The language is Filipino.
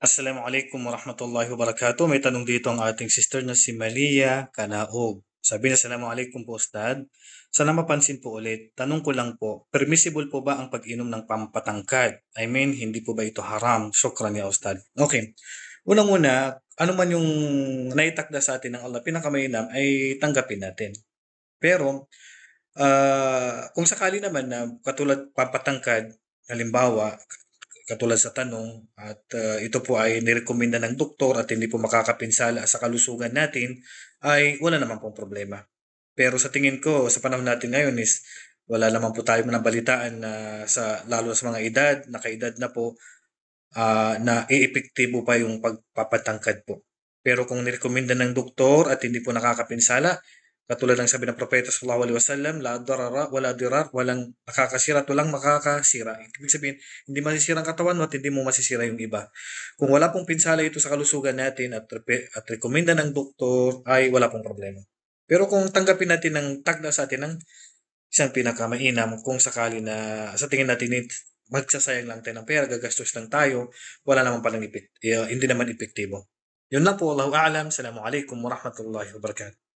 Assalamualaikum warahmatullahi wabarakatuh. May tanong dito ang ating sister na si Malia Kanaog. Sabi niya, Assalamualaikum po Ustad. Sana mapansin po ulit, tanong ko lang po, permissible po ba ang pag-inom ng pampatangkad? I mean, hindi po ba ito haram? Shukran ya Ustad. Okay. Unang-una, ano man yung naitakda sa atin ng Allah, pinakamainam ay tanggapin natin. Pero, ah, kung sakali naman na katulad pampatangkad, halimbawa, katulad sa tanong at uh, ito po ay nirekomenda ng doktor at hindi po makakapinsala sa kalusugan natin ay wala naman pong problema. Pero sa tingin ko sa panahon natin ngayon is wala naman po tayo nabalitaan na sa lalo sa mga edad, nakaedad na po uh, na iepektibo pa yung pagpapatangkad po. Pero kung nirekomenda ng doktor at hindi po nakakapinsala, Katulad ng sabi ng Propeta sallallahu alaihi wasallam, la darara wala dirar, walang nakakasira, walang makakasira. Ibig sabihin, hindi masisira ang katawan mo at hindi mo masisira yung iba. Kung wala pong pinsala ito sa kalusugan natin at, at rekomenda ng doktor, ay wala pong problema. Pero kung tanggapin natin ng tagda sa atin ng isang pinakamainam, kung sakali na sa tingin natin magsasayang lang tayo ng pera, gagastos lang tayo, wala naman palang epektibo, hindi naman epektibo. Yun lang po, Allahu a'lam. Assalamualaikum warahmatullahi wabarakatuh.